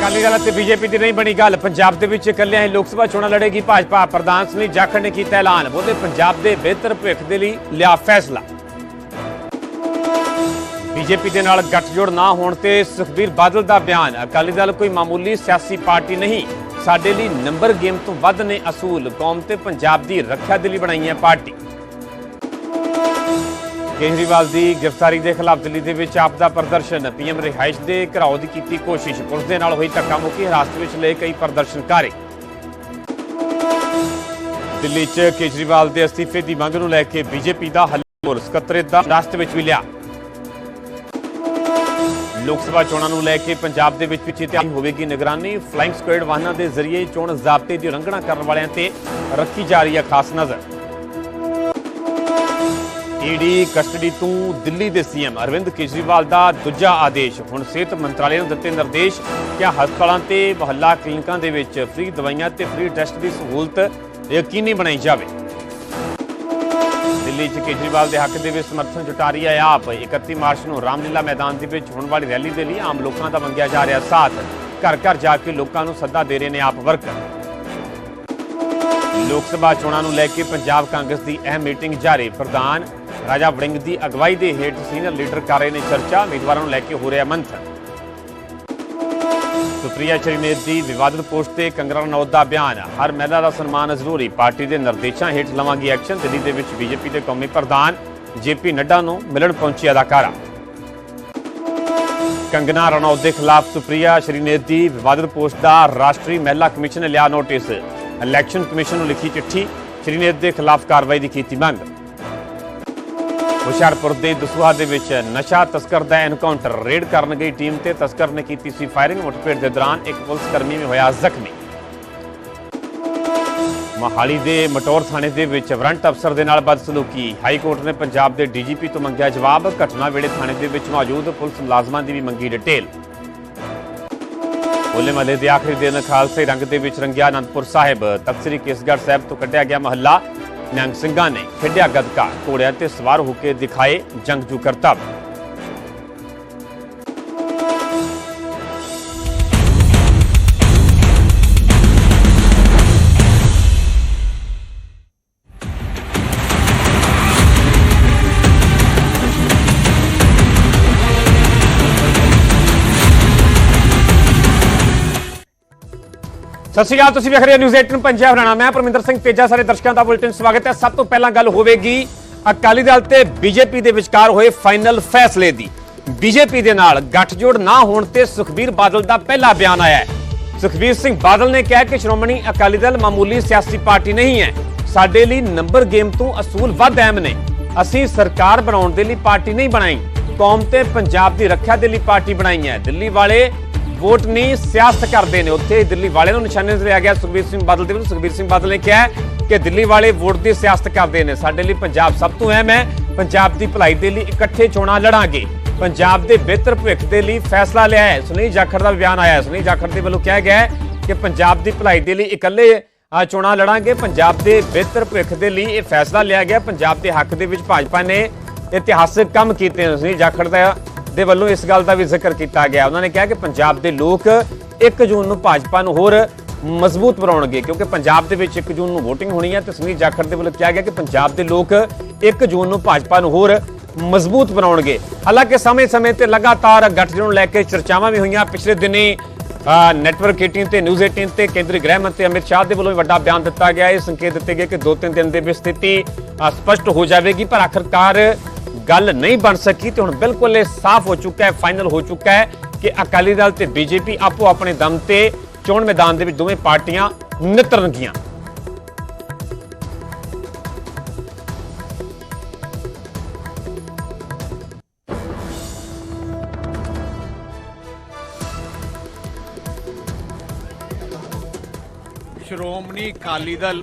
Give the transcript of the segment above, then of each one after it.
ਅਕਾਲੀ ਦਲ ਅਤੇ ਬੀਜੇਪੀ ਦੀ ਨਹੀਂ ਬਣੀ ਗੱਲ। ਪੰਜਾਬ ਦੇ ਵਿੱਚ ਇਕੱਲਿਆਂ ਹੀ ਲੋਕ ਸਭਾ ਚੋਣਾਂ ਲੜੇਗੀ ਭਾਜਪਾ। ਪ੍ਰਧਾਨ ਸੁਨੀਲ ਜਾਖੜ ਨੇ ਕੀਤਾ ਐਲਾਨ। ਬੋਲੇ ਪੰਜਾਬ ਦੇ ਬਿਹਤਰ ਭਵਿੱਖ ਦੇ ਲਈ ਲਿਆ ਫੈਸਲਾ। ਬੀਜੇਪੀ ਦੇ ਨਾਲ ਗੱਠਜੋੜ ਨਾ ਹੋਣ ਤੇ ਸੁਖਬੀਰ ਬਾਦਲ ਦਾ ਬਿਆਨ। ਅਕਾਲੀ ਦਲ ਕੋਈ ਮਾਮੂਲੀ ਸਿਆਸੀ ਪਾਰਟੀ ਨਹੀਂ। ਸਾਡੇ ਲਈ ਨੰਬਰ ਗੇਮ ਤੋਂ ਵੱਧ ਨੇ ਅਸੂਲ। ਕੌਮ ਤੇ ਪੰਜਾਬ ਦੀ ਰੱਖਿਆ ਦੇ ਲਈ ਬਣਾਈ ਹੈ ਪਾਰਟੀ। ਕੇਜਰੀਵਾਲ ਦੀ ਗ੍ਰਿਫਤਾਰੀ ਦੇ ਖਿਲਾਫ ਦਿੱਲੀ ਦੇ ਵਿੱਚ ਆਪ ਦਾ ਪ੍ਰਦਰਸ਼ਨ। ਪੀਐਮ ਰਿਹਾਇਸ਼ ਦੇ ਘਰਾਓ ਦੀ ਕੀਤੀ ਕੋਸ਼ਿਸ਼। ਪੁਲਿਸ ਦੇ ਨਾਲ ਹੋਈ ਧੱਕਾਮੁੱਕੀ ਹਿਰਾਸਤ ਵਿੱਚ ਲਏ ਕਈ ਪ੍ਰਦਰਸ਼ਨਕਾਰੀ। ਦਿੱਲੀ 'ਚ ਕੇਜਰੀਵਾਲ ਦੇ ਅਸਤੀਫੇ ਦੀ ਮੰਗ ਨੂੰ ਲੈ ਕੇ ਬੀਜੇਪੀ ਦਾ ਹੱਲਾ ਸਕੱਤਰੇਤ ਦਾ ਰਾਸਤੇ ਵਿੱਚ ਵੀ ਲਿਆ। ਲੋਕ ਸਭਾ ਚੋਣਾਂ ਨੂੰ ਲੈ ਕੇ ਪੰਜਾਬ ਦੇ ਵਿੱਚ ਪਿੱਛੇ ਧਿਆਨ ਹੋਵੇਗੀ ਨਿਗਰਾਨੀ। ਫਲਾਈਂਗ ਸਕੁਐਡ ਵਾਹਨਾਂ ਦੇ ਜ਼ਰੀਏ ਚੋਣ ਜ਼ਾਬਤੇ ਦੀ ਉਲੰਘਣਾ ਕਰਨ ਵਾਲਿਆਂ ਤੇ ਰੱਖੀ ਜਾ ਰਹੀ ਹੈ ਖਾਸ ਨਜ਼ਰ। ਈਡੀ ਕਸਟਡੀ ਤੋਂ ਦਿੱਲੀ ਦੇ ਸੀਐਮ ਅਰਵਿੰਦ ਕੇਜਰੀਵਾਲ ਦਾ ਦੂਜਾ ਆਦੇਸ਼। ਹੁਣ ਸਿਹਤ ਮੰਤਰਾਲੇ ਨੂੰ ਦਿੱਤੇ ਨਿਰਦੇਸ਼ ਕਿ ਹਸਪਤਾਲਾਂ ਤੇ ਮੁਹੱਲਾ ਕਲੀਨਿਕਾਂ ਦੇ ਵਿੱਚ ਫ੍ਰੀ ਦਵਾਈਆਂ ਤੇ ਫ੍ਰੀ ਟੈਸਟ ਦੀ ਸਹੂਲਤ ਯਕੀਨੀ ਬਣਾਈ ਜਾਵੇ। ਦਿੱਲੀ 'ਚ ਕੇਜਰੀਵਾਲ ਦੇ ਹੱਕ ਦੇ ਵਿੱਚ ਸਮਰਥਨ ਜੁਟਾ ਰਹੀ ਹੈ ਆਪ। 31 ਮਾਰਚ ਨੂੰ ਰਾਮਲੀਲਾ ਮੈਦਾਨ ਦੇ ਵਿੱਚ ਹੋਣ ਵਾਲੀ ਰੈਲੀ ਦੇ ਲਈ ਆਮ ਲੋਕਾਂ ਦਾ ਮੰਗਿਆ ਜਾ ਰਿਹਾ ਸਾਥ। ਘਰ ਘਰ ਜਾ ਕੇ ਲੋਕਾਂ ਨੂੰ ਸੱਦਾ ਦੇ ਰਹੇ ਨੇ ਆਪ ਵਰਕਰ। ਲੋਕ ਸਭਾ ਚੋਣਾਂ ਨੂੰ ਲੈ ਕੇ ਪੰਜਾਬ ਕਾਂਗਰਸ ਦੀ ਅਹਿਮ ਮੀਟਿੰਗ ਜਾਰੀ। ਪ੍ਰਧਾਨ ਰਾਜਾ ਵੜਿੰਗ ਦੀ ਅਗਵਾਈ ਦੇ ਹੇਠ ਸੀਨੀਅਰ ਲੀਡਰ ਕਰ ਰਹੇ ਨੇ ਚਰਚਾ, ਉਮੀਦਵਾਰਾਂ ਨੂੰ ਲੈ ਕੇ ਹੋ ਰਿਹਾ ਮੰਥਨ। ਸੁਪਰੀਆ ਸ਼ਰੀਨੇਤ ਦੀ ਵਿਵਾਦਤ ਪੋਸਟ ਤੇ ਕੰਗਨਾ ਰਣੌਤ ਦਾ ਬਿਆਨ। ਹਰ ਮਹਿਲਾ ਦਾ ਸਨਮਾਨ ਜ਼ਰੂਰੀ। ਪਾਰਟੀ ਦੇ ਨਿਰਦੇਸ਼ਾਂ ਹੇਠ ਲਵਾਂਗੀ ਐਕਸ਼ਨ। ਦਿੱਲੀ ਦੇ ਵਿੱਚ ਬੀਜੇਪੀ ਦੇ ਕੌਮੀ ਪ੍ਰਧਾਨ ਜੇਪੀ ਨੱਡਾ ਨੂੰ ਮਿਲਣ ਪਹੁੰਚੀ ਅਦਾਕਾਰਾ। ਕੰਗਨਾ ਰਣੌਤ ਦੇ ਖਿਲਾਫ ਸੁਪਰੀਆ ਸ਼੍ਰੀਨੇਤ ਦੀ ਵਿਵਾਦਤ ਪੋਸਟ ਦਾ ਰਾਸ਼ਟਰੀ ਮਹਿਲਾ ਕਮਿਸ਼ਨ ਨੇ ਲਿਆ ਨੋਟਿਸ। ਇਲੈਕਸ਼ਨ ਕਮਿਸ਼ਨ ਨੂੰ ਲਿਖੀ ਚਿੱਠੀ। ਸ਼੍ਰੀਨੇਤ ਦੇ ਖਿਲਾਫ ਕਾਰਵਾਈ ਦੀ ਕੀਤੀ ਮੰਗ। ਹੁਸ਼ਿਆਰਪੁਰ ਦੇ ਦਸੂਹਾ ਦੇ ਵਿੱਚ ਨਸ਼ਾ ਤਸਕਰ ਦਾ ਐਨਕਾਊਂਟਰ ਰੇਡ ਕਰਨ ਗਈ ਟੀਮ ਤੇ ਤਸਕਰ ਨੇ ਕੀਤੀ ਸੀ ਫਾਇਰਿੰਗ ਮੁਠਭੇੜ ਦੇ ਦੌਰਾਨ ਇੱਕ ਪੁਲਿਸ ਕਰਮੀ ਵੀ ਹੋਇਆ ਜ਼ਖਮੀ। ਮਹਾਲੀ ਦੇ ਮਟੌਰ ਥਾਣੇ ਦੇ ਵਿੱਚ ਵਰੰਟ ਅਫਸਰ ਦੇ ਨਾਲ ਬਦਸਲੂਕੀ। ਹਾਈ ਕੋਰਟ ਨੇ ਪੰਜਾਬ ਦੇ ਡੀਜੀਪੀ ਤੋਂ ਮੰਗਿਆ ਜਵਾਬ। ਘਟਨਾ ਵੇਲੇ ਥਾਣੇ ਦੇ ਵਿੱਚ ਮੌਜੂਦ ਪੁਲਿਸ ਮੁਲਾਜ਼ਮਾਂ ਦੀ ਵੀ ਮੰਗੀ ਡਿਟੇਲ। ਹੋਲੇ ਮਹੱਲੇ ਦੇ ਆਖਰੀ ਦਿਨ ਖਾਲਸੇ ਰੰਗ ਦੇ ਵਿੱਚ ਰੰਗਿਆ ਅਨੰਦਪੁਰ ਸਾਹਿਬ। ਤਖਤ ਕੇਸਗੜ੍ਹ ਸਾਹਿਬ ਤੋਂ ਕੱਢਿਆ ਗਿਆ ਮਹੱਲਾ। ਨਿਹੰਗ ਸਿੰਘਾਂ ਨੇ ਖੇਡਿਆ ਗੱਤਕਾ। ਘੋੜਿਆਂ ਤੇ ਸਵਾਰ ਹੋ ਕੇ ਦਿਖਾਏ ਜੰਗਜੂ ਕਰਤੱਵ। ਸਤਿ ਸ਼੍ਰੀ ਅਕਾਲ, ਤੁਸੀਂ ਵੇਖ ਰਹੇ ਹੋ ਨਿਊਜ਼ 18 ਪੰਜਾਬ ਹਰਿਆਣਾ ਮੈਂ ਪਰਮਿੰਦਰ ਸਿੰਘ ਤੇਜਾ, ਸਾਰੇ ਦਰਸ਼ਕਾਂ ਦਾ ਬੁਲੇਟਿਨ ਸਵਾਗਤ ਹੈ। ਸਭ ਤੋਂ ਪਹਿਲਾਂ ਗੱਲ ਹੋਵੇਗੀ ਅਕਾਲੀ ਦਲ ਤੇ ਬੀਜੇਪੀ ਦੇ ਵਿਚਕਾਰ ਹੋਏ ਫਾਈਨਲ ਫੈਸਲੇ ਦੀ। ਬੀਜੇਪੀ ਦੇ ਨਾਲ ਗੱਠਜੋੜ ਨਾ ਹੋਣ ਤੇ ਸੁਖਬੀਰ ਬਾਦਲ ਦਾ ਪਹਿਲਾ ਬਿਆਨ ਆਇਆ ਹੈ। ਸੁਖਬੀਰ ਸਿੰਘ ਬਾਦਲ ਨੇ ਕਿਹਾ ਕਿ ਸ਼੍ਰੋਮਣੀ ਅਕਾਲੀ ਦਲ ਮਾਮੂਲੀ ਸਿਆਸੀ ਪਾਰਟੀ ਨਹੀਂ ਹੈ। ਸਾਡੇ ਲਈ ਨੰਬਰ ਗੇਮ ਤੋਂ ਅਸੂਲ ਵੱਧ ਅਹਿਮ ਨੇ। ਅਸੀਂ ਸਰਕਾਰ ਬਣਾਉਣ ਦੇ ਲਈ ਪਾਰਟੀ ਨਹੀਂ ਬਣਾਈ। ਕੌਮ ਤੇ ਪੰਜਾਬ ਦੀ ਰੱਖਿਆ ਦੇ ਲਈ ਪਾਰਟੀ ਬਣਾਈ ਹੈ। ਦਿੱਲੀ ਵਾਲੇ ਵੋਟ ਨਹੀਂ, ਸਿਆਸਤ ਕਰਦੇ ਨੇ। ਉੱਥੇ ਦਿੱਲੀ ਵਾਲਿਆਂ ਨੂੰ ਨਿਸ਼ਾਨੇ ਤੇ ਲਿਆ ਗਿਆ ਸੁਖਬੀਰ ਸਿੰਘ ਬਾਦਲ ਦੇ ਵੱਲੋਂ ਸੁਖਬੀਰ ਸਿੰਘ ਬਾਦਲ ਨੇ ਕਿਹਾ ਕਿ ਦਿੱਲੀ ਵਾਲੇ ਵੋਟ ਦੀ ਸਿਆਸਤ ਕਰਦੇ ਨੇ। ਸਾਡੇ ਲਈ ਪੰਜਾਬ ਸਭ ਤੋਂ ਅਹਿਮ ਹੈ। ਪੰਜਾਬ ਦੀ ਭਲਾਈ ਦੇ ਲਈ ਇਕੱਠੇ ਚੋਣਾਂ ਲੜਾਂਗੇ। ਪੰਜਾਬ ਦੇ ਬਿਹਤਰ ਭਵਿੱਖ ਦੇ ਲਈ ਫੈਸਲਾ ਲਿਆ ਹੈ। ਸੁਨੀਲ ਜਾਖੜ ਦਾ ਬਿਆਨ ਆਇਆ ਹੈ। ਸੁਨੀਲ ਜਾਖੜ ਦੇ ਵੱਲੋਂ ਕਿਹਾ ਗਿਆ ਹੈ ਕਿ ਪੰਜਾਬ ਦੀ ਭਲਾਈ ਦੇ ਲਈ ਇਕੱਲੇ ਚੋਣਾਂ ਲੜਾਂਗੇ। ਪੰਜਾਬ ਦੇ ਬਿਹਤਰ ਭਵਿੱਖ ਦੇ ਲਈ ਇਹ ਫੈਸਲਾ ਲਿਆ ਗਿਆ। ਪੰਜਾਬ ਦੇ ਹੱਕ ਦੇ ਵਿੱਚ ਭਾਜਪਾ ਨੇ ਇਤਿਹਾਸਕ ਕੰਮ ਕੀਤੇ ਨੇ। ਸੁਨੀਲ ਜਾਖੜ ਦਾ ਦੇ ਵੱਲੋਂ ਇਸ ਗੱਲ ਦਾ ਵੀ ਜ਼ਿਕਰ ਕੀਤਾ ਗਿਆ। ਉਹਨਾਂ ਨੇ ਕਿਹਾ ਕਿ ਪੰਜਾਬ ਦੇ ਲੋਕ 1 ਜੂਨ ਨੂੰ ਭਾਜਪਾ ਨੂੰ ਹੋਰ ਮਜ਼ਬੂਤ ਬਣਾਉਣਗੇ, ਕਿਉਂਕਿ ਪੰਜਾਬ ਦੇ ਵਿੱਚ 1 ਜੂਨ ਨੂੰ VOTING ਹੋਣੀ ਹੈ। ਤੇ ਸੁਨੀਲ ਜਾਖੜ ਦੇ ਵੱਲੋਂ ਕਿਹਾ ਗਿਆ ਕਿ ਪੰਜਾਬ ਦੇ ਲੋਕ 1 ਜੂਨ ਨੂੰ ਭਾਜਪਾ ਨੂੰ ਹੋਰ ਮਜ਼ਬੂਤ ਬਣਾਉਣਗੇ। ਹਾਲਾਂਕਿ ਸਮੇਂ-ਸਮੇਂ ਤੇ ਲਗਾਤਾਰ ਗੱਠਜੋੜ ਨੂੰ ਲੈ ਕੇ ਚਰਚਾਵਾਂ ਵੀ ਹੋਈਆਂ। ਪਿਛਲੇ ਦਿਨੀ ਨੈਟਵਰਕ 18 ਤੇ ਨਿਊਜ਼ 18 ਤੇ ਕੇਂਦਰੀ ਗ੍ਰਹਿ ਮੰਤਰੀ ਅਮਿਤ ਸ਼ਾਹ ਦੇ ਵੱਲੋਂ ਵੀ ਵੱਡਾ ਬਿਆਨ ਦਿੱਤਾ ਗਿਆ। ਇਹ ਸੰਕੇਤ ਦਿੱਤੇ ਗਏ ਕਿ 2-3 ਦਿਨ ਦੇ ਵਿੱਚ ਸਥਿਤੀ ਸਪਸ਼ਟ ਹੋ ਜਾਵੇਗੀ, ਪਰ ਆਖਰਕਾਰ ਗੱਲ ਨਹੀਂ ਬਣ ਸਕੀ ਤੇ ਹੁਣ ਬਿਲਕੁਲ ਇਹ ਸਾਫ਼ ਹੋ ਚੁੱਕਾ ਹੈ ਫਾਈਨਲ ਹੋ ਚੁੱਕਾ ਹੈ ਕਿ ਅਕਾਲੀ ਦਲ ਤੇ ਬੀਜੇਪੀ ਆਪੋ ਆਪਣੇ ਦਮ ਤੇ ਚੋਣ ਮੈਦਾਨ ਦੇ ਵਿੱਚ ਦੋਵੇਂ ਪਾਰਟੀਆਂ ਨਿਤਰਨਗੀਆਂ। ਸ਼੍ਰੋਮਣੀ ਅਕਾਲੀ ਦਲ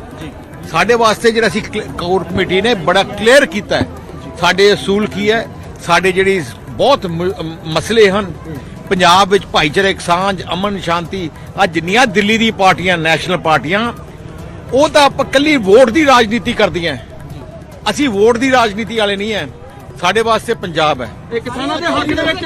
ਸਾਡੇ ਵਾਸਤੇ ਜਿਹੜਾ ਅਸੀਂ ਕੋਰ ਕਮੇਟੀ ਨੇ ਬੜਾ ਕਲੀਅਰ ਕੀਤਾ ਹੈ। ਸਾਡੇ ਅਸੂਲ ਕੀ ਹੈ? ਸਾਡੇ ਜਿਹੜੀ ਬਹੁਤ ਮਸਲੇ ਹਨ। ਪੰਜਾਬ ਵਿੱਚ ਭਾਈਚਾਰਕ ਸਾਂਝ, ਅਮਨ, ਸ਼ਾਂਤੀ ਆ ਜਿੰਨੀਆਂ ਦਿੱਲੀ ਦੀ ਪਾਰਟੀਆਂ, ਨੈਸ਼ਨਲ ਪਾਰਟੀਆਂ, ਉਹ ਤਾਂ ਆਪਾਂ ਕੱਲੀ ਵੋਟ ਦੀ ਰਾਜਨੀਤੀ ਕਰਦੀਆਂ ਅਸੀਂ ਵੋਟ ਦੀ ਰਾਜਨੀਤੀ ਵਾਲੇ ਨਹੀਂ ਹੈ। ਸਾਡੇ ਵਾਸਤੇ ਪੰਜਾਬ ਹੈ। ਕਿਸਾਨਾਂ ਦੇ ਹੱਕ ਦੇ ਵਿੱਚ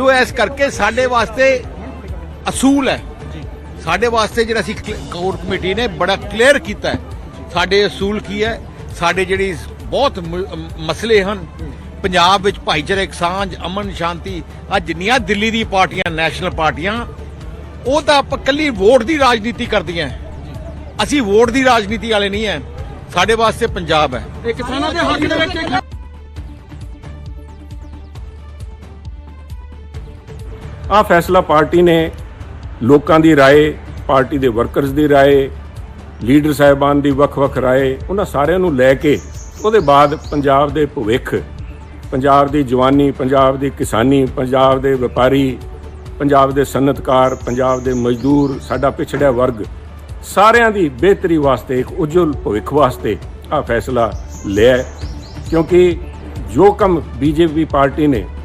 ਤੋ ਇਸ ਕਰਕੇ ਸਾਡੇ ਵਾਸਤੇ ਅਸੂਲ ਹੈ। ਸਾਡੇ ਵਾਸਤੇ ਜਿਹੜਾ ਅਸੀਂ ਕੋਰ ਕਮੇਟੀ ਨੇ ਬੜਾ ਕਲੀਅਰ ਕੀਤਾ ਹੈ। ਸਾਡੇ ਅਸੂਲ ਕੀ ਹੈ? ਸਾਡੇ ਜਿਹੜੀ ਬਹੁਤ ਮਸਲੇ ਹਨ। ਪੰਜਾਬ ਵਿੱਚ ਭਾਈਚਾਰਕ ਸਾਂਝ, ਅਮਨ, ਸ਼ਾਂਤੀ ਆ ਜਿੰਨੀਆਂ ਦਿੱਲੀ ਦੀ ਪਾਰਟੀਆਂ, ਨੈਸ਼ਨਲ ਪਾਰਟੀਆਂ, ਉਹ ਤਾਂ ਆਪਾਂ ਕੱਲੀ ਵੋਟ ਦੀ ਰਾਜਨੀਤੀ ਕਰਦੀਆਂ ਅਸੀਂ ਵੋਟ ਦੀ ਰਾਜਨੀਤੀ ਵਾਲੇ ਨਹੀਂ ਹੈ। ਸਾਡੇ ਵਾਸਤੇ ਪੰਜਾਬ ਹੈ। ਇਹ ਕਿਸਾਨਾਂ ਦੇ ਹੱਕ ਦੇ ਵਿੱਚ ਆ ਫੈਸਲਾ ਪਾਰਟੀ ਨੇ ਲੋਕਾਂ ਦੀ رائے ਪਾਰਟੀ ਦੇ ਵਰਕਰਸ ਦੀ رائے ਲੀਡਰ ਸਾਹਿਬਾਨ ਦੀ ਵੱਖ-ਵੱਖ رائے ਉਹਨਾਂ ਸਾਰਿਆਂ ਨੂੰ ਲੈ ਕੇ ਉਹਦੇ ਬਾਅਦ ਪੰਜਾਬ ਦੇ ਭਵਿੱਖ ਪੰਜਾਬ ਦੀ ਜਵਾਨੀ ਪੰਜਾਬ ਦੀ ਕਿਸਾਨੀ ਪੰਜਾਬ ਦੇ ਵਪਾਰੀ ਪੰਜਾਬ ਦੇ ਸਨਅਤਕਾਰ ਪੰਜਾਬ ਦੇ ਮਜ਼ਦੂਰ ਸਾਡਾ ਪਿਛੜਿਆ ਵਰਗ ਸਾਰਿਆਂ ਦੀ ਬਿਹਤਰੀ ਵਾਸਤੇ ਇੱਕ ਉਜਵਲ ਭਵਿੱਖ ਵਾਸਤੇ ਆ ਫੈਸਲਾ ਲਿਆ ਹੈ। ਕਿਉਂਕਿ ਜੋ ਕੰਮ ਬੀਜੇਪੀ ਪਾਰਟੀ ਨੇ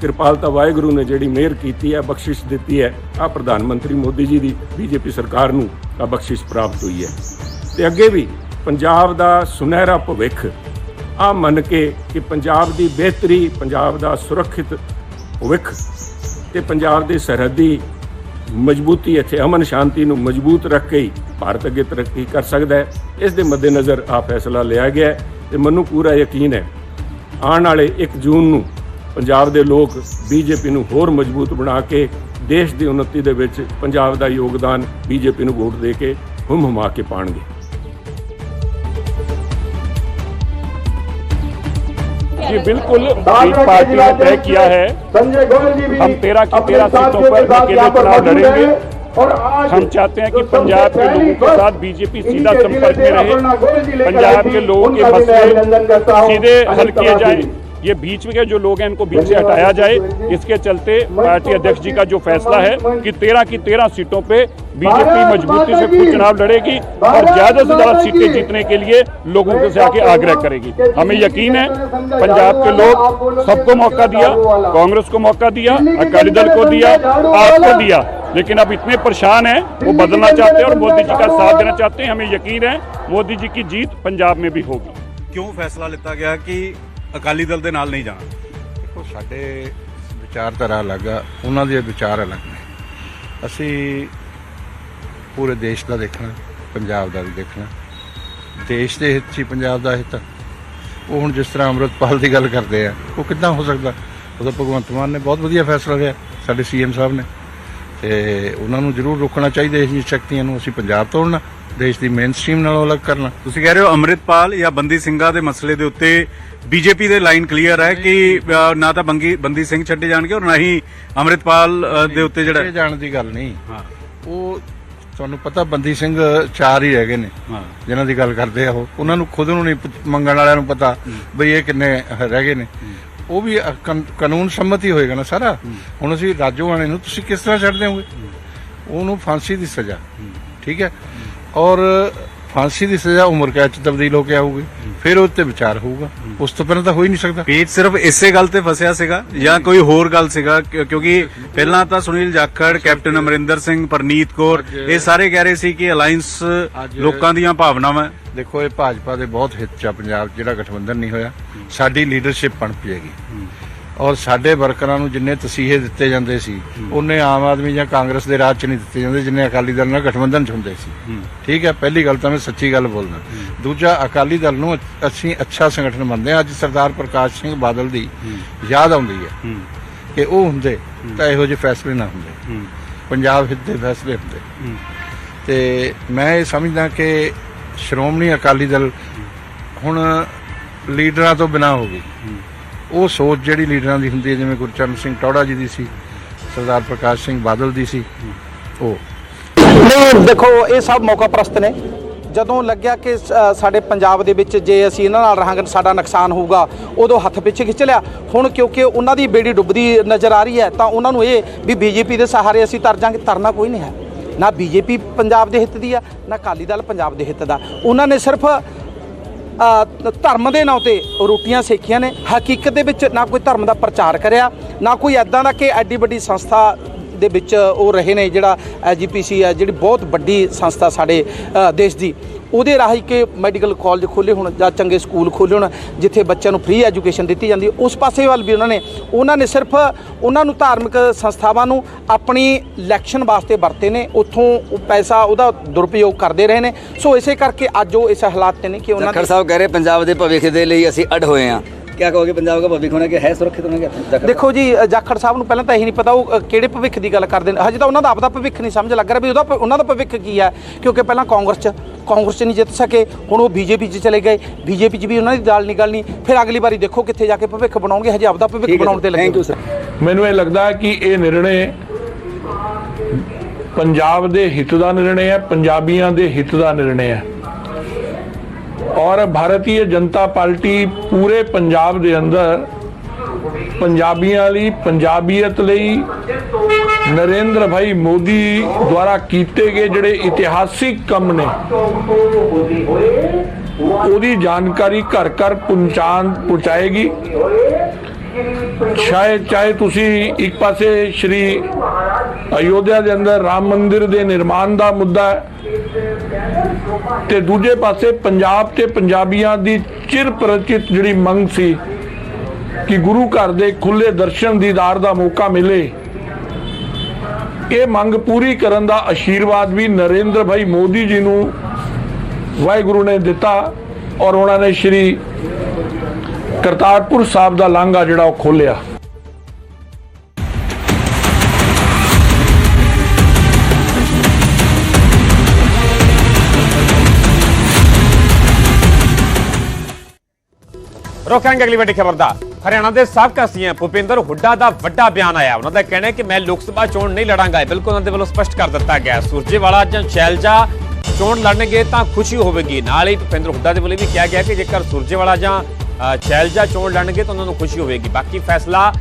ਕਿਰਪਾਲਤਾ ਵਾਹਿਗੁਰੂ ਨੇ ਜਿਹੜੀ ਮਿਹਰ ਕੀਤੀ ਹੈ, ਬਖਸ਼ਿਸ਼ ਦਿੱਤੀ ਹੈ ਆ ਪ੍ਰਧਾਨ ਮੰਤਰੀ ਮੋਦੀ ਜੀ ਦੀ, ਬੀਜੇਪੀ ਸਰਕਾਰ ਨੂੰ ਆ ਬਖਸ਼ਿਸ਼ ਪ੍ਰਾਪਤ ਹੋਈ ਹੈ। ਤੇ ਅੱਗੇ ਵੀ ਪੰਜਾਬ ਦਾ ਸੁਨਹਿਰਾ ਭਵਿੱਖ ਆ ਮੰਨ ਕੇ ਕਿ ਪੰਜਾਬ ਦੀ ਬਿਹਤਰੀ, ਪੰਜਾਬ ਦਾ ਸੁਰੱਖਿਅਤ ਭਵਿੱਖ ਤੇ ਪੰਜਾਬ ਦੀ ਸਰਹੱਦੀ ਮਜ਼ਬੂਤੀ ਇੱਥੇ ਅਮਨ ਸ਼ਾਂਤੀ ਨੂੰ ਮਜ਼ਬੂਤ ਰੱਖ ਕੇ ਹੀ ਭਾਰਤ ਅੱਗੇ ਤਰੱਕੀ ਕਰ ਸਕਦਾ ਹੈ। ਇਸ ਦੇ ਮੱਦੇਨਜ਼ਰ ਆ ਫੈਸਲਾ ਲਿਆ ਗਿਆ ਹੈ ਤੇ ਮੈਨੂੰ ਪੂਰਾ ਯਕੀਨ ਹੈ, ਆਉਣ ਵਾਲੇ 1 ਜੂਨ ਨੂੰ ਪੰਜਾਬ ਦੇ ਲੋਕ ਬੀਜੇਪੀ ਨੂੰ ਹੋਰ ਮਜ਼ਬੂਤ ਬਣਾ ਕੇ ਦੇਸ਼ ਦੀ ਉન્નਤੀ ਦੇ ਵਿੱਚ ਪੰਜਾਬ ਦਾ ਯੋਗਦਾਨ ਬੀਜੇਪੀ ਨੂੰ ਵੋਟ ਦੇ ਕੇ ਹਮ ਹਮਾ ਕੇ ਪਾਣਗੇ जी बिल्कुल एक पार्टी ने तय किया है हम तेरह की तेरह सीटों पर अकेले चुनाव लड़ेंगे और हम चाहते हैं कि पंजाब के लोगों के साथ बीजेपी सीधा संपर्क में रहे पंजाब के लोगों के मसले सीधे हल किए जाएं ये बीच में के जो लोग हैं इनको बीच से हटाया जाए इसके चलते पार्टी अध्यक्ष जी का जो फैसला है कि तेरह की तेरह सीटों पे बीजेपी मजबूती से चुनाव लड़ेगी और ज़्यादा से ज़्यादा सीटें जीतने के लिए लोगों को से आके आग्रह करेगी। हमें यकीन है पंजाब के लोग सबको मौका दिया कांग्रेस को मौका दिया अकाली दल को दिया आपको दिया। लेकिन अब इतने परेशान हैं वो बदलना चाहते हैं और मोदी जी का साथ देना चाहते हैं हमें यकीन है मोदी जी की जीत पंजाब में भी होगी। क्यों फैसला लेता गया कि ਅਕਾਲੀ ਦਲ ਦੇ ਨਾਲ ਨਹੀਂ ਜਾਣਾ। ਦੇਖੋ ਸਾਡੇ ਵਿਚਾਰਧਾਰਾ ਅਲੱਗ ਆ ਉਹਨਾਂ ਦੇ ਵਿਚਾਰ ਅਲੱਗ ਨੇ। ਅਸੀਂ ਪੂਰੇ ਦੇਸ਼ ਦਾ ਦੇਖਣਾ ਪੰਜਾਬ ਦਾ ਵੀ ਦੇਖਣਾ। ਦੇਸ਼ ਦੇ ਹਿੱਤ 'ਚ ਪੰਜਾਬ ਦਾ ਹਿੱਤ। ਉਹ ਹੁਣ ਜਿਸ ਤਰ੍ਹਾਂ ਅੰਮ੍ਰਿਤਪਾਲ ਦੀ ਗੱਲ ਕਰਦੇ ਆ ਉਹ ਕਿੱਦਾਂ ਹੋ ਸਕਦਾ? ਉਹ ਤਾਂ ਭਗਵੰਤ ਮਾਨ ਨੇ ਬਹੁਤ ਵਧੀਆ ਫੈਸਲਾ ਲਿਆ ਸਾਡੇ ਸੀਐਮ ਸਾਹਿਬ ਨੇ। ਤੇ ਉਹਨਾਂ ਨੂੰ ਜ਼ਰੂਰ ਰੋਕਣਾ ਚਾਹੀਦਾ ਇਹ ਜਿਹੀ ਸ਼ਕਤੀਆਂ ਨੂੰ ਅਸੀਂ ਪੰਜਾਬ ਤੋੜਨਾ ਦੇਸ਼ ਦੀ ਮੇਨ ਸਟ੍ਰੀਮ ਨਾਲੋਂ ਅਲੱਗ ਕਰਨਾ। ਤੁਸੀਂ ਕਹਿ ਰਹੇ ਹੋ ਅੰਮ੍ਰਿਤਪਾਲ ਜਾਂ ਬੰਦੀ ਸਿੰਘਾਂ ਦੇ ਮਸਲੇ ਦੇ ਉੱਤੇ ਬੀਜੇਪੀ ਦੇ ਲਾਈਨ ਕਲੀਅਰ ਹੈ ਕਿ ਅ, ਨਾ ਤਾਂ ਬੰਗੀ ਬੰਦੀ ਸਿੰਘ ਛੱਡੇ ਜਾਣਗੇ ਔਰ ਨਾ ਹੀ ਅੰਮ੍ਰਿਤਪਾਲ ਅ, ਦੇ ਉੱਤੇ ਇਹ ਜਿਹੜਾ ਜਾਣ ਦੀ ਗੱਲ ਨਹੀਂ। ਹਾਂ। ਉਹ ਤੁਹਾਨੂੰ ਪਤਾ ਬੰਦੀ ਸਿੰਘ ਚਾਰ ਹੀ ਰਹਿ ਗਏ ਨੇ ਹਾਂ। ਜਿਨ੍ਹਾਂ ਦੀ ਗੱਲ ਕਰਦੇ ਆ ਉਹ। ਉਹਨਾਂ ਨੂੰ ਖੁਦ ਨੂੰ ਨਹੀਂ ਮੰਗਣ ਵਾਲਿਆਂ ਨੂੰ ਪਤਾ ਬਈ ਇਹ ਕਿੰਨੇ ਰਹਿ ਗਏ ਨੇ। ਉਹ ਵੀ ਅ- ਕਨ- ਕਾਨੂੰਨ ਸੰਮਤੀ ਹੋਏਗਾ ਨਾ ਸਾਰਾ। ਹੁਣ ਅਸੀਂ ਰਾਜੋਆਣੇ ਨੂੰ ਤੁਸੀਂ ਕਿਸ ਤਰ੍ਹਾਂ ਛੱਡ ਦਿਓਗੇ ਉਹਨੂੰ ਫਾਂਸੀ ਦੀ ਸਜ਼ਾ ਠੀਕ ਹੈ? ਔਰ ਫਾਂਸੀ ਦੀ ਸਜ਼ਾ ਉਮਰ ਕੈਦ ਚ ਤਬਦੀਲ ਹੋ ਕੇ ਆਊਗੀ ਫਿਰ ਉਹ ਤੇ ਵਿਚਾਰ ਹੋਊਗਾ। ਉਸ ਤੋਂ ਪਹਿਲਾਂ ਤਾਂ ਹੋ ਹੀ ਨਹੀਂ ਸਕਦਾ। ਪੇਜ ਸਿਰਫ ਇਸੇ ਗੱਲ ਤੇ ਫਸਿਆ ਸੀਗਾ ਜਾਂ ਕੋਈ ਹੋਰ ਗੱਲ ਸੀਗਾ? ਕਿਉਂਕਿ ਪਹਿਲਾਂ ਤਾਂ ਸੁਨੀਲ ਜਾਖੜ ਕੈਪਟਨ ਅਮਰਿੰਦਰ ਸਿੰਘ ਪਰਨੀਤ ਕੌਰ ਇਹ ਸਾਰੇ ਕਹਿ ਰਹੇ ਸੀ ਕਿ ਅਲਾਈਅੰਸ ਲੋਕਾਂ ਦੀਆਂ ਭਾਵਨਾਵਾਂ। ਦੇਖੋ ਇਹ ਭਾਜਪਾ ਦੇ ਬਹੁਤ ਹਿੱਤ ਚ ਪੰਜਾਬ ਜਿਹੜਾ ਗਠਬੰਧਨ ਨਹੀਂ ਹੋਇਆ। ਸਾਡੀ ਲੀਡਰਸ਼ਿਪ ਬਣ ਪਈਏਗੀ ਔਰ ਸਾਡੇ ਵਰਕਰਾਂ ਨੂੰ ਜਿੰਨੇ ਤਸੀਹੇ ਦਿੱਤੇ ਜਾਂਦੇ ਸੀ ਉਹਨੇ ਆਮ ਆਦਮੀ ਜਾਂ ਕਾਂਗਰਸ ਦੇ ਰਾਜ 'ਚ ਨਹੀਂ ਦਿੱਤੇ ਜਾਂਦੇ ਜਿੰਨੇ ਅਕਾਲੀ ਦਲ ਨਾਲ ਗਠਬੰਧਨ 'ਚ ਹੁੰਦੇ ਸੀ। ਠੀਕ ਹੈ ਪਹਿਲੀ ਗੱਲ ਤਾਂ ਮੈਂ ਸੱਚੀ ਗੱਲ ਬੋਲਦਾ। ਦੂਜਾ ਅਕਾਲੀ ਦਲ ਨੂੰ ਅਸੀਂ ਅੱਛਾ ਸੰਗਠਨ ਮੰਨਦੇ ਹਾਂ। ਅੱਜ ਸਰਦਾਰ ਪ੍ਰਕਾਸ਼ ਸਿੰਘ ਬਾਦਲ ਦੀ ਯਾਦ ਆਉਂਦੀ ਹੈ ਕਿ ਉਹ ਹੁੰਦੇ ਤਾਂ ਇਹੋ ਜਿਹੇ ਫੈਸਲੇ ਨਾ ਹੁੰਦੇ। ਪੰਜਾਬ ਹਿੱਤ ਦੇ ਫੈਸਲੇ ਹੁੰਦੇ। ਤੇ ਮੈਂ ਇਹ ਸਮਝਦਾ ਕਿ ਸ਼੍ਰੋਮਣੀ ਅਕਾਲੀ ਦਲ ਹੁਣ ਲੀਡਰਾਂ ਤੋਂ ਬਿਨਾ ਹੋ ਗਈ। ਉਹ ਸੋਚ ਜਿਹੜੀ ਲੀਡਰਾਂ ਦੀ ਹੁੰਦੀ ਹੈ, ਜਿਵੇਂ ਗੁਰਚਰਨ ਸਿੰਘ ਟੌੜਾ ਜੀ ਦੀ ਸੀ, ਸਰਦਾਰ ਪ੍ਰਕਾਸ਼ ਸਿੰਘ ਬਾਦਲ ਦੀ ਸੀ, ਉਹ। ਨਹੀਂ, ਦੇਖੋ, ਇਹ ਸਭ ਮੌਕਾ ਪ੍ਰਸਤ ਨੇ। ਜਦੋਂ ਲੱਗਿਆ ਕਿ ਸਾਡੇ ਪੰਜਾਬ ਦੇ ਵਿੱਚ ਜੇ ਅਸੀਂ ਇਹਨਾਂ ਨਾਲ ਰਹਾਂਗੇ ਸਾਡਾ ਨੁਕਸਾਨ ਹੋਊਗਾ, ਉਦੋਂ ਹੱਥ ਪਿੱਛੇ ਖਿੱਚ ਲਿਆ। ਹੁਣ ਕਿਉਂਕਿ ਉਹਨਾਂ ਦੀ ਬੇੜੀ ਡੁੱਬਦੀ ਨਜ਼ਰ ਆ ਰਹੀ ਹੈ, ਤਾਂ ਉਹਨਾਂ ਨੂੰ ਇਹ ਵੀ ਬੀਜੇਪੀ ਦੇ ਸਹਾਰੇ ਅਸੀਂ ਤਰ ਜਾਾਂਗੇ ਤਰਨਾ ਕੋਈ ਨਹੀਂ ਹੈ। ਨਾ ਬੀਜੇਪੀ ਪੰਜਾਬ ਦੇ ਹਿੱਤ ਦੀ ਆ ਨਾ ਅਕਾਲੀ ਦਲ ਪੰਜਾਬ ਦੇ ਹਿੱਤ ਦਾ। ਉਹਨਾਂ ਨੇ ਸਿਰਫ ਧਰਮ ਦੇ ਨਾਂ ਤੇ ਰੋਟੀਆਂ ਸੇਖੀਆਂ ਨੇ। ਹਕੀਕਤ ਦੇ ਵਿੱਚ ਨਾ ਕੋਈ ਧਰਮ ਦਾ ਪ੍ਰਚਾਰ ਕਰਿਆ, ਨਾ ਕੋਈ ਐਦਾਂ ਦਾ ਕਿ ਐਡੀ ਵੱਡੀ ਸੰਸਥਾ ਦੇ ਵਿੱਚ ਉਹ ਰਹੇ ਨੇ ਜਿਹੜਾ ਐਜੀਪੀਸੀ ਹੈ ਜਿਹੜੀ ਬਹੁਤ ਵੱਡੀ ਸੰਸਥਾ ਸਾਡੇ ਦੇਸ਼ ਦੀ। ਉਹਦੇ ਰਾਹੀਂ ਕਿ ਮੈਡੀਕਲ ਕਾਲਜ ਖੋਲੇ ਹੁਣ ਜਾਂ ਚੰਗੇ ਸਕੂਲ ਖੋਲੇ ਹੁਣ ਜਿੱਥੇ ਬੱਚਿਆਂ ਨੂੰ ਫ੍ਰੀ ਐਜੂਕੇਸ਼ਨ ਦਿੱਤੀ ਜਾਂਦੀ ਹੈ, ਉਸ ਪਾਸੇ ਵੱਲ ਵੀ ਉਹਨਾਂ ਨੇ ਉਹਨਾਂ ਨੇ ਸਿਰਫ ਉਹਨਾਂ ਨੂੰ ਧਾਰਮਿਕ ਸੰਸਥਾਵਾਂ ਨੂੰ ਆਪਣੀ ਇਲੈਕਸ਼ਨ ਵਾਸਤੇ ਵਰਤੇ ਨੇ ਉੱਥੋਂ ਉਹ ਪੈਸਾ ਉਹਦਾ ਦੁਰਉਪਯੋਗ ਕਰਦੇ ਰਹੇ ਨੇ। ਸੋ ਇਸੇ ਕਰਕੇ ਅੱਜ ਉਹ ਇਸ ਹਾਲਾਤ ਤੇ ਨੇ ਕਿ ਉਹਨਾਂ ਦੇ ਸਾਹਿਬ ਕਹਿ ਰਹੇ ਪੰਜਾਬ ਦੇ ਭਵਿੱਖ ਦੇ ਲਈ ਅਸੀਂ ਅਡ ਹੋਏ ਹਾਂ। ਕਹੋਗੇ ਪੰਜਾਬ ਦਾ ਭਵਿੱਖ ਹੋਣਾ ਕਿ ਹੈ ਸੁਰੱਖਿਅਤ ਹੋਣਾ ਕਿ ਜਾਖੜ ਦੇਖੋ ਜੀ ਅ, ਜਾਖੜ ਸਾਹਿਬ ਨੂੰ ਪਹਿਲਾਂ ਤਾਂ ਇਹੀ ਨਹੀਂ ਪਤਾ ਉਹ ਅ, ਕਿਹੜੇ ਭਵਿੱਖ ਦੀ ਗੱਲ ਕਰਦੇ ਨੇ। ਹਜੇ ਤਾਂ ਉਹਨਾਂ ਦਾ ਆਪਦਾ ਭਵਿੱਖ ਨਹੀਂ ਸਮਝ ਲੱਗ ਰਿਹਾ ਵੀ ਉਹਦਾ ਭ- ਉਹਨਾਂ ਦਾ ਭਵਿੱਖ ਕੀ ਹੈ। ਕਿਉਂਕਿ ਪਹਿਲਾਂ ਕਾਂਗਰਸ 'ਚ ਕਾਂਗਰਸ 'ਚ ਨਹੀਂ ਜਿੱਤ ਸਕੇ ਹੁਣ ਉਹ ਬੀਜੇਪੀ 'ਚ ਚਲੇ ਗਏ। ਬੀਜੇਪੀ 'ਚ ਵੀ ਉਹਨਾਂ ਦੀ ਦਾਲ ਨਿਕਲਣੀ। ਫਿਰ ਅਗਲੀ ਵਾਰੀ ਦੇਖੋ ਕਿੱਥੇ ਜਾ ਕੇ ਭਵਿੱਖ ਬਣਾਉਣਗੇ। ਹਜੇ ਆਪਦਾ ਭਵਿੱਖ ਬਣਾਉਣ ਤੇ ਲੱਗੇ ਥੈਂਕ ਯੂ ਸਰ ਮੈਨੂੰ ਇਹ ਲੱਗਦਾ ਹੈ ਕਿ ਇਹ ਨਿਰਣੇ ਪੰਜਾਬ ਦੇ ਹਿੱਤ ਦਾ ਨਿਰਣੇ ਹੈ ਪੰਜਾਬੀਆਂ ਦੇ ਹਿੱਤ ਦਾ ਨਿਰਣੇ ਹੈ। ਔਰ ਭਾਰਤੀ ਜਨਤਾ ਪਾਰਟੀ ਪੂਰੇ ਪੰਜਾਬ ਦੇ ਅੰਦਰ ਪੰਜਾਬੀਆਂ ਲਈ, ਪੰਜਾਬੀਅਤ ਲਈ ਨਰਿੰਦਰ ਭਾਈ ਮੋਦੀ ਦੁਆਰਾ ਕੀਤੇ ਗਏ ਜਿਹੜੇ ਇਤਿਹਾਸਿਕ ਕੰਮ ਨੇ, ਉਹਦੀ ਜਾਣਕਾਰੀ ਘਰ ਘਰ ਪਹੁੰਚਾਣ ਪਹੁੰਚਾਏਗੀ। ਸ਼ਾਇਦ, ਚਾਹੇ ਤੁਸੀਂ ਇੱਕ ਪਾਸੇ ਸ਼੍ਰੀ ਅਯੋਧਿਆ ਦੇ ਅੰਦਰ ਰਾਮ ਮੰਦਿਰ ਦੇ ਨਿਰਮਾਣ ਦਾ ਮੁੱਦਾ ਹੈ ਤੇ ਦੂਜੇ ਪਾਸੇ ਪੰਜਾਬ ਤੇ ਪੰਜਾਬੀਆਂ ਦੀ ਚਿਰ ਪ੍ਰਚਿਤ ਜਿਹੜੀ ਮੰਗ ਸੀ ਕਿ ਗੁਰੂ ਘਰ ਦੇ ਖੁੱਲੇ ਦਰਸ਼ਨ ਦੀਦਾਰ ਦਾ ਮੌਕਾ ਮਿਲੇ, ਇਹ ਮੰਗ ਪੂਰੀ ਕਰਨ ਦਾ ਆਸ਼ੀਰਵਾਦ ਵੀ ਨਰਿੰਦਰ ਭਾਈ ਮੋਦੀ ਜੀ ਨੂੰ ਵਾਹਿਗੁਰੂ ਨੇ ਦਿੱਤਾ ਔਰ ਉਹਨਾਂ ਨੇ ਸ਼੍ਰੀ ਕਰਤਾਰਪੁਰ ਸਾਹਿਬ ਦਾ ਲਾਂਘਾ ਜਿਹੜਾ ਉਹ ਖੋਲਿਆ ਰੋਕਾਂਗੇ ਅਗਲੀ ਵੱਡੀ ਖਬਰ ਦਾ। ਹਰਿਆਣਾ ਦੇ ਸਾਬਕਾ ਸੀਐਮ ਭੁਪਿੰਦਰ ਹੁੱਡਾ ਦਾ ਵੱਡਾ ਬਿਆਨ ਆਇਆ। ਉਹਨਾਂ ਦਾ ਕਹਿਣਾ ਹੈ ਕਿ ਮੈਂ ਲੋਕ ਸਭਾ ਚੋਣ ਨਹੀਂ ਲੜਾਂਗਾ। ਇਹ ਬਿਲਕੁਲ ਉਹਨਾਂ ਦੇ ਵੱਲੋਂ ਸਪਸ਼ਟ ਕਰ ਦਿੱਤਾ ਗਿਆ ਹੈ। ਸੁਰਜੇਵਾਲਾ ਜਾਂ ਸ਼ੈਲਜਾ ਚੋਣ ਲੜਨਗੇ ਤਾਂ ਖੁਸ਼ੀ ਹੋਵੇਗੀ। ਨਾਲ ਹੀ ਭੁਪਿੰਦਰ ਹੁੱਡਾ ਦੇ ਵੱਲੋਂ ਵੀ ਕਿਹਾ ਗਿਆ ਕਿ ਜੇਕਰ ਸੁਰਜੇਵਾਲਾ ਜਾਂ ਸ਼ੈਲਜਾ ਚੋਣ ਲੜਨਗੇ ਤਾਂ ਉਹਨਾਂ ਨੂੰ ਖੁਸ਼ੀ ਹੋਵੇਗੀ। ਬਾਕੀ ਫੈਸਲਾ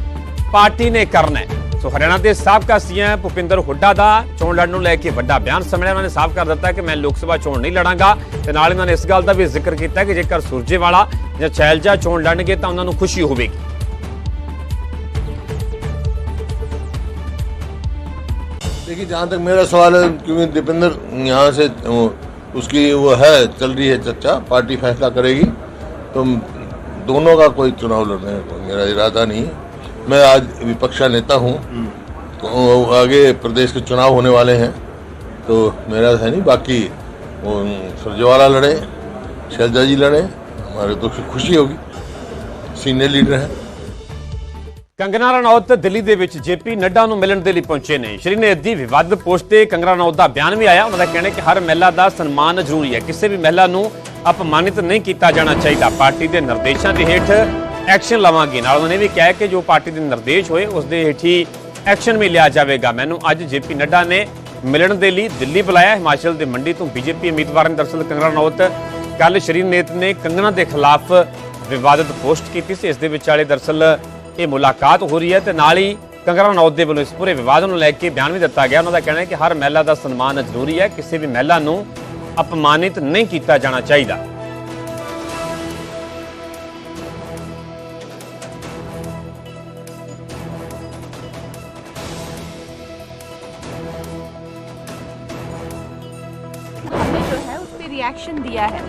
ਪਾਰਟੀ ਨੇ ਕਰਨਾ ਹੈ। ਸੋ ਹਰਿਆਣਾ ਦੇ ਸਾਬਕਾ ਸੀਐਮ ਭੁਪਿੰਦਰ ਹੁੱਡਾ ਦਾ ਚੋਣ ਲੜਨ ਨੂੰ ਲੈ ਕੇ ਵੱਡਾ ਬਿਆਨ ਸਾਹਮਣੇ ਉਹਨਾਂ ਨੇ ਸਾਫ਼ ਕਰ ਦਿੱਤਾ ਕਿ ਮੈਂ ਲੋਕ ਸਭਾ ਚੋਣ ਨਹੀਂ ਲੜਾਂਗਾ ਤੇ ਨਾਲ ਇਹਨਾਂ ਨੇ ਇਸ ਗੱਲ ਦਾ ਵੀ ਜ਼ਿਕਰ ਕੀਤਾ ਕਿ ਜੇਕਰ ਸੁਰਜੇਵਾਲਾ ਜਾਂ ਸ਼ੈਲਜਾ ਚੋਣ ਲੜਨਗੇ ਤਾਂ ਉਹਨਾਂ ਨੂੰ ਖੁਸ਼ੀ ਹੋਵੇਗੀ देखिए जहाँ तक मेरा सवाल है क्योंकि दीपेंद्र यहाँ से वो, उसकी वो है चल रही है चर्चा पार्टी फैसला करेगी तो दोनों का कोई चुनाव लड़ने का कोई मेरा इरादा नहीं है मैं आज विपक्षा नेता हूँ तो आगे प्रदेश के चुनाव होने वाले हैं तो मेरा है नहीं बाकी वो सुरजेवाला लड़े शैलजा जी लड़े हमारे तो खुशी होगी सीनियर लीडर हैं ਕੰਗਨਾ ਰਣੌਤ ਦਿੱਲੀ ਦੇ ਵਿੱਚ ਜੇਪੀ ਨੱਡਾ ਨੂੰ ਮਿਲਣ ਦੇ ਲਈ ਪਹੁੰਚੇ ਨੇ ਸ਼੍ਰੀ ਨੇਤ ਦੀ ਵਿਵਾਦਤ ਪੋਸਟ ਤੇ ਕੰਗਨਾ ਰਣੌਤ ਦਾ ਬਿਆਨ ਵੀ ਆਇਆ ਉਹਨਾਂ ਦਾ ਕਹਿਣਾ ਹੈ ਕਿ ਹਰ ਮਹਿਲਾ ਦਾ ਸਨਮਾਨ ਜ਼ਰੂਰੀ ਹੈ ਕਿਸੇ ਵੀ ਮਹਿਲਾ ਨੂੰ ਅਪਮਾਨਿਤ ਨਹੀਂ ਕੀਤਾ ਜਾਣਾ ਚਾਹੀਦਾ ਪਾਰਟੀ ਦੇ ਨਿਰਦੇਸ਼ਾਂ ਦੇ ਹੇਠ ਐਕਸ਼ਨ ਲਵਾਂਗੇ। ਨਾਲ ਉਹਨਾਂ ਨੇ ਵੀ ਕਿਹਾ ਕਿ ਜੋ ਪਾਰਟੀ ਦੇ ਨਿਰਦੇਸ਼ ਹੋਏ, ਉਸ ਦੇ ਹੇਠ ਹੀ ਐਕਸ਼ਨ ਵੀ ਲਿਆ ਜਾਵੇਗਾ। ਮੈਨੂੰ ਅੱਜ ਜੇਪੀ ਨੱਡਾ ਨੇ ਮਿਲਣ ਦੇ ਲਈ ਦਿੱਲੀ ਬੁਲਾਇਆ। ਹਿਮਾਚਲ ਦੇ ਮੰਡੀ ਤੋਂ ਬੀਜੇਪੀ ਉਮੀਦਵਾਰ ਨੇ ਦਰਅਸਲ ਕੰਗਨਾ ਰਣੌਤ ਕੱਲ ਸ਼੍ਰੀ ਨੇਤ ਨੇ ਕੰਗਣਾ ਦੇ ਖਿਲਾਫ ਵਿਵਾਦਤ ਪੋਸਟ ਕੀਤੀ ਸੀ। ਇਸ ਦੇ ਵਿਚਾਲੇ ਦਰਅਸਲ ਇਹ ਮੁਲਾਕਾਤ ਹੋ ਰਹੀ ਹੈ ਤੇ ਨਾਲ ਹੀ ਕੰਗਨਾ ਰਣੌਤ ਦੇ ਵੱਲੋਂ ਇਸ ਪੂਰੇ ਵਿਵਾਦ ਨੂੰ ਲੈ ਕੇ ਬਿਆਨ ਵੀ ਦਿੱਤਾ ਗਿਆ। ਉਹਨਾਂ ਦਾ ਕਹਿਣਾ ਹੈ ਕਿ ਹਰ ਮਹਿਲਾ ਦਾ ਸਨਮਾਨ ਜ਼ਰੂਰੀ ਹੈ। ਕਿਸੇ ਵੀ ਮਹਿਲਾ ਨੂੰ ਅਪਮਾਨਿਤ ਨਹੀਂ ਕੀਤਾ ਜਾਣਾ ਚਾਹੀਦਾ। रिएक्शन दिया है।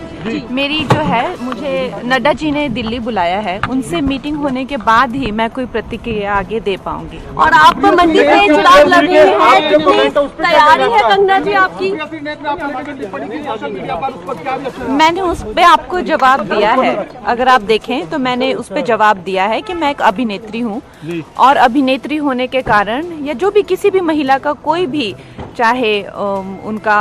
मेरी जो है मुझे नड्डा जी ने दिल्ली बुलाया है। उनसे मीटिंग होने के बाद ही मैं कोई प्रतिक्रिया आगे दे पाऊँगी। और आप मंडी में चुनाव लड़ रहे हैं। कितनी तैयारी है कंगना जी आपकी? मैंने उस पर आपको जवाब दिया है। अगर आप देखें तो मैंने उस पे जवाब दिया है कि मैं एक अभिनेत्री हूँ। और अभिनेत्री होने के कारण या जो भी किसी भी महिला का कोई भी चाहे उनका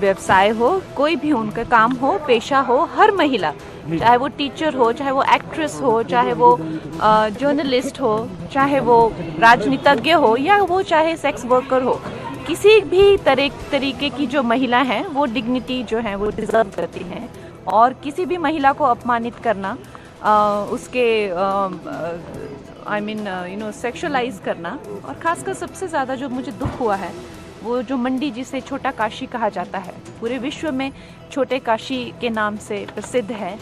व्यवसाय हो कोई भी उनका काम हो पेशा हो हर महिला चाहे वो टीचर हो चाहे वो एक्ट्रेस हो चाहे वो जर्नलिस्ट हो चाहे वो राजनीतिज्ञ हो या वो चाहे सेक्स वर्कर हो किसी भी तरह तरीके की जो महिला हैं वो डिग्निटी जो है वो डिजर्व करती हैं। और किसी भी महिला को अपमानित करना अ, उसके I mean you know sexualize करना और खासकर सबसे ज़्यादा जो मुझे दुख हुआ है वो जो मंडी जिसे छोटा काशी कहा जाता है, पूरे विश्व में छोटे काशी के नाम से प्रसिद्ध है,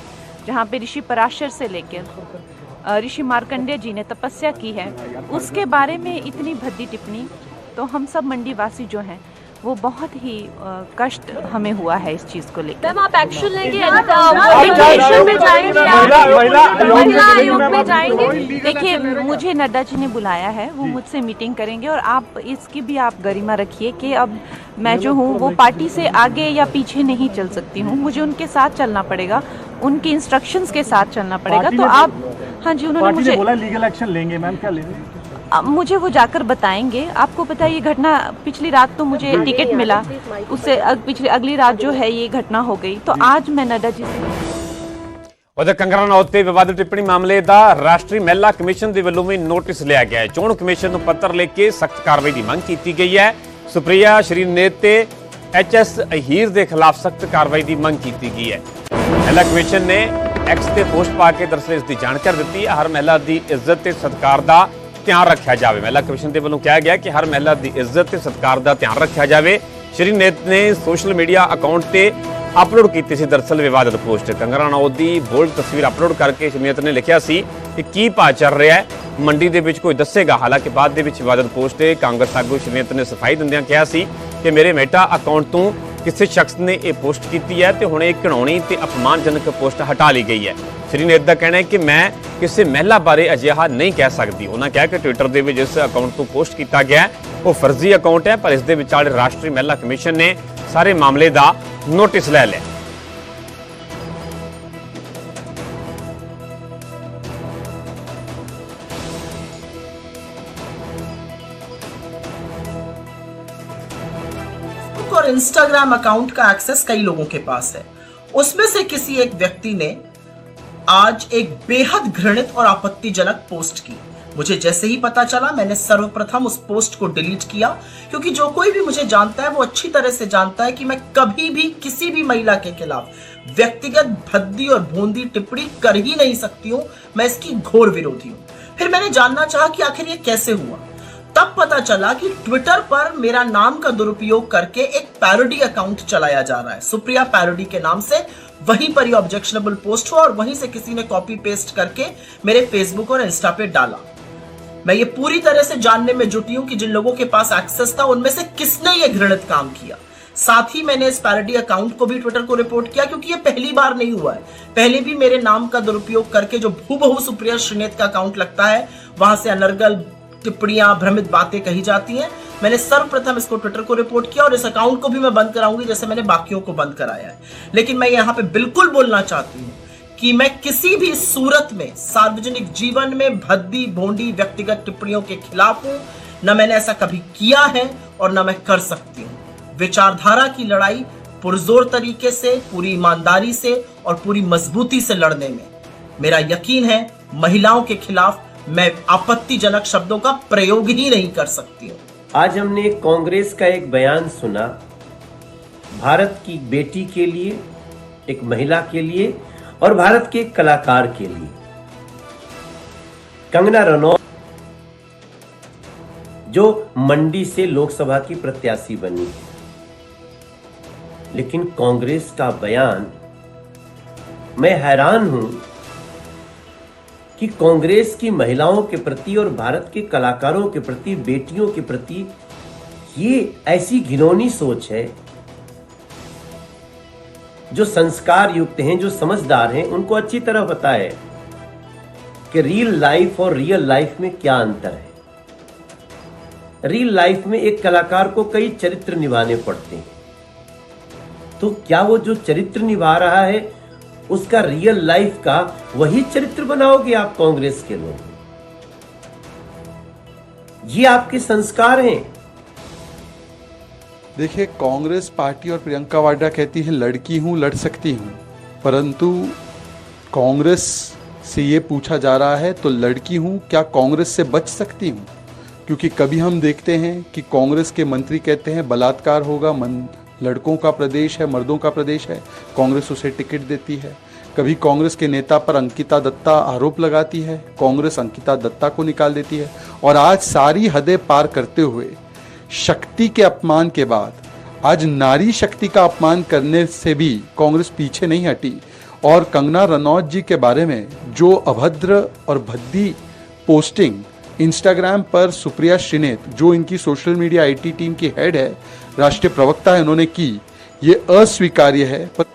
जहाँ पे ऋषि पराशर से लेकर ऋषि मार्कंडेय जी ने तपस्या की है। उसके बारे में इतनी भद्दी टिप्पणी तो हम सब मंडी वासी जो हैं वो बहुत ही कष्ट हमें हुआ है इस चीज़ को लेकर। मैम आप एक्शन लेंगे में जाएँगे महिला आयोग में जाएँगे देखिए मुझे नड्डा जी ने बुलाया है वो मुझसे मीटिंग करेंगे और आप इसकी भी आप गरिमा रखिए कि अब मैं जो हूँ वो पार्टी से आगे या पीछे नहीं चल सकती हूँ। मुझे उनके साथ चलना पड़ेगा उनके इंस्ट्रक्शंस के साथ चलना पड़ेगा तो आप हाँ जी उन्होंने मुझे बोला लीगल एक्शन लेंगे मैम क्या लेंगे? मुझे वो जाकर बताएंगे आपको पता है ये घटना पिछली रात तो मुझे टिकट मिला उससे अग, पिछली अगली रात जो है ये घटना हो गई तो आज मैं नड्डा जी से ਉਧਰ ਕੰਗਨਾ ਰਣੌਤ ਤੇ ਵਿਵਾਦਿਤ ਟਿੱਪਣੀ ਮਾਮਲੇ ਦਾ ਰਾਸ਼ਟਰੀ ਮਹਿਲਾ ਕਮਿਸ਼ਨ ਦੇ ਵੱਲੋਂ ਵੀ ਨੋਟਿਸ ਲਿਆ ਗਿਆ ਹੈ ਚੋਣ ਕਮਿਸ਼ਨ ਨੂੰ ਪੱਤਰ ਲਿਖ ਕੇ ਸਖਤ ਕਾਰਵਾਈ ਦੀ ਮੰਗ ਕੀਤੀ ਗਈ ਹੈ ਸੁਪ੍ਰਿਆ ਸ਼੍ਰੀਨੇਤ ਤੇ ਐਚਐਸ ਅਹੀਰ ਦੇ ਖਿਲਾਫ ਸਖਤ ਕਾਰਵਾਈ ਦੀ ਮੰਗ ਕੀਤੀ ਗਈ ਹੈ ਮਹਿਲਾ ਕਮਿਸ਼ਨ ਨੇ ਐਕਸ ਤੇ ਪੋਸਟ ਪਾ ਕੇ ਦਰਅਸਲ ਇਸ ਦੀ ਜਾਣਕਾਰੀ ਦਿੱਤੀ ਹੈ ਹਰ ਮਹਿਲਾ ਦੀ ਇੱਜ਼ਤ ਤੇ ਸਤਿਕਾਰ ਦਾ ਧਿਆਨ ਰੱਖਿਆ ਜਾਵੇ। ਮਹਿਲਾ ਕਮਿਸ਼ਨ ਦੇ ਵੱਲੋਂ ਕਿਹਾ ਗਿਆ ਕਿ ਹਰ ਮਹਿਲਾ ਦੀ ਇੱਜ਼ਤ ਤੇ ਸਤਿਕਾਰ ਦਾ ਧਿਆਨ ਰੱਖਿਆ ਜਾਵੇ। ਸ਼੍ਰੀ ਨੇਤ ਨੇ ਸੋਸ਼ਲ ਮੀਡੀਆ ਅਕਾਊਂਟ ਤੇ ਅਪਲੋਡ ਕੀਤੀ ਸੀ ਦਰਅਸਲ ਵਿਵਾਦਤ ਪੋਸਟ। ਕੰਗਨਾ ਰਣੌਤ ਦੀ ਬੋਲਡ ਤਸਵੀਰ ਅਪਲੋਡ ਕਰਕੇ ਸ਼ਮੀਅਤ ਨੇ ਲਿਖਿਆ ਸੀ ਕਿ ਕੀ ਭਾ ਚੱਲ ਰਿਹਾ ਹੈ। ਮੰਡੀ ਦੇ ਵਿੱਚ ਕੋਈ ਦੱਸੇਗਾ। ਹਾਲਾਂਕਿ ਬਾਅਦ ਦੇ ਵਿੱਚ ਵਿਵਾਦਤ ਪੋਸਟ ਤੇ ਕਾਂਗਰਸ ਆਗੂ ਸ਼ਮੀਅਤ ਨੇ ਸਫ਼ਾਈ ਦਿੰਦਿਆਂ ਕਿਹਾ ਸੀ ਕਿ ਮੇਰੇ ਮੇਟਾ ਅਕਾਊਂਟ ਤੋਂ ਕਿਸੇ ਸ਼ਖਸ ਨੇ ਇਹ ਪੋਸਟ ਕੀਤੀ ਹੈ ਤੇ ਹੁਣ ਇਹ ਘਿਣਾਉਣੀ ਤੇ ਅਪਮਾਨਜਨਕ ਪੋਸਟ ਹਟਾ ਲਈ ਗਈ ਹੈ। ਸ਼੍ਰੀ ਨੇਤ ਦਾ ਕਹਿਣਾ ਹੈ ਕਿ ਮੈਂ ਕਿਸੇ ਮਹਿਲਾ ਬਾਰੇ ਅਜਿਹਾ ਨਹੀਂ ਕਹਿ ਸਕਦੀ ਉਹਨਾਂ ਕਿਹਾ ਕਿ ਟਵਿੱਟਰ ਦੇ ਵਿੱਚ ਜਿਸ ਅਕਾਊਂਟ ਤੋਂ ਪੋਸਟ ਕੀਤਾ ਗਿਆ ਹੈ, ਉਹ ਫਰਜ਼ੀ ਅਕਾਊਂਟ ਹੈ ਪਰ ਇਸ ਦੇ ਵਿਚਾਲੇ ਰਾਸ਼ਟਰੀ ਮਹਿਲਾ ਕਮਿਸ਼ਨ ਨੇ ਸਾਰੇ ਮਾਮਲੇ ਦਾ ਨੋਟਿਸ ਲੈ ਲਿਆ फेसबुक और इंस्टाग्राम अकाउंट का एक्सेस कई लोगों के पास है उसमें से किसी एक व्यक्ति ने आज एक बेहद घृणित और आपत्तिजनक पोस्ट की। मुझे जैसे ही पता चला, मैंने सर्वप्रथम उस पोस्ट को डिलीट किया, क्योंकि जो कोई भी मुझे जानता है, वो अच्छी तरह से जानता है कि मैं कभी भी किसी भी महिला के खिलाफ व्यक्तिगत भद्दी और भोंदी टिप्पणी कर ही नहीं सकती हूँ। मैं इसकी घोर विरोधी हूँ। फिर मैंने जानना चाहा कि आखिर ये कैसे हुआ। तब पता चला कि ट्विटर पर मेरा नाम का दुरुपयोग करके एक पैरोडी अकाउंट चलाया जा रहा है। सुप्रिया पैरोडी के नाम से वहीं पर ये ऑब्जेक्शनेबल पोस्ट हुआ और वहीं से किसी ने कॉपी पेस्ट करके मेरे फेसबुक और इंस्टा पे डाला। मैं ये पूरी तरह से जानने में जुटी हूँ कि जिन लोगों के पास एक्सेस था, उनमें से किसने ये घृणित काम किया? साथ ही मैंने इस पैरोडी अकाउंट को भी ट्विटर को रिपोर्ट किया क्योंकि ये पहली बार नहीं हुआ है। पहले भी मेरे नाम का दुरुपयोग करके जो भूबहू सुप्रिया श्रीनेत का अकाउंट लगता है, वहाँ से अनर्गल, टिप्पणियाँ, भ्रमित बातें कही जाती हैं। मैंने सर्वप्रथम इसको ट्विटर को रिपोर्ट किया और इस अकाउंट को भी मैं बंद कराऊँगी जैसे मैंने बाकियों को बंद कराया है। लेकिन मैं यहाँ पे बिल्कुल बोलना चाहती हूँ कि मैं किसी भी सूरत में, सार्वजनिक जीवन में भद्दी, भोंडी, व्यक्तिगत टिप्पणियों के खिलाफ हूँ, न मैंने ऐसा कभी किया है और न मैं कर सकती हूँ। विचारधारा की लड़ाई पुरजोर तरीके से, पूरी ईमानदारी से और पूरी मजबूती से लड़ने में। मेरा यकीन है, महिलाओं के खिलाफ मैं आपत्तिजनक शब्दों का प्रयोग ही नहीं कर सकती हूँ। आज हमने कांग्रेस का एक बयान सुना। भारत की बेटी के लिए, एक महिला के लिए और भारत के एक कलाकार के लिए। कंगना रनौत, जो मंडी से लोकसभा की प्रत्याशी बनी। लेकिन कांग्रेस का बयान, मैं हैरान हूँ कि कांग्रेस की महिलाओं के प्रति और भारत के कलाकारों के प्रति, बेटियों के प्रति ये ऐसी घिनौनी सोच है जो संस्कार युक्त हैं, जो समझदार हैं, उनको अच्छी तरह पता है कि रियल लाइफ और रियल लाइफ में क्या अंतर है। रियल लाइफ में एक कलाकार को कई चरित्र निभाने पड़ते हैं। तो क्या वो जो चरित्र निभा रहा है उसका रियल लाइफ का वही चरित्र बनाओगे आप कांग्रेस के लोग। ये आपके संस्कार हैं। देखिए, कांग्रेस पार्टी और प्रियंका वाड्रा कहती है, लड़की हूँ, लड़ सकती हूँ। परंतु कांग्रेस से ये पूछा जा रहा है तो लड़की हूँ, क्या कांग्रेस से बच सकती हूँ? क्योंकि कभी हम देखते हैं कि कांग्रेस के मंत्री कहते हैं, बलात्कार होगा, मन लड़कों का प्रदेश है, मर्दों का प्रदेश है, कांग्रेस उसे टिकट देती है। कभी कांग्रेस के नेता पर अंकिता दत्ता आरोप लगाती है, कांग्रेस अंकिता दत्ता को निकाल देती है। और आज सारी हदें पार करते हुए, शक्ति के अपमान के बाद, आज नारी शक्ति का अपमान करने से भी कांग्रेस पीछे नहीं हटी। और कंगना रनौत जी के बारे में जो अभद्र और भद्दी पोस्टिंग इंस्टाग्राम पर सुप्रिया श्रीनेत, जो इनकी सोशल मीडिया आईटी टीम की हेड है राष्ट्रीय प्रवक्ता है उन्होंने की ये अस्वीकार्य है पर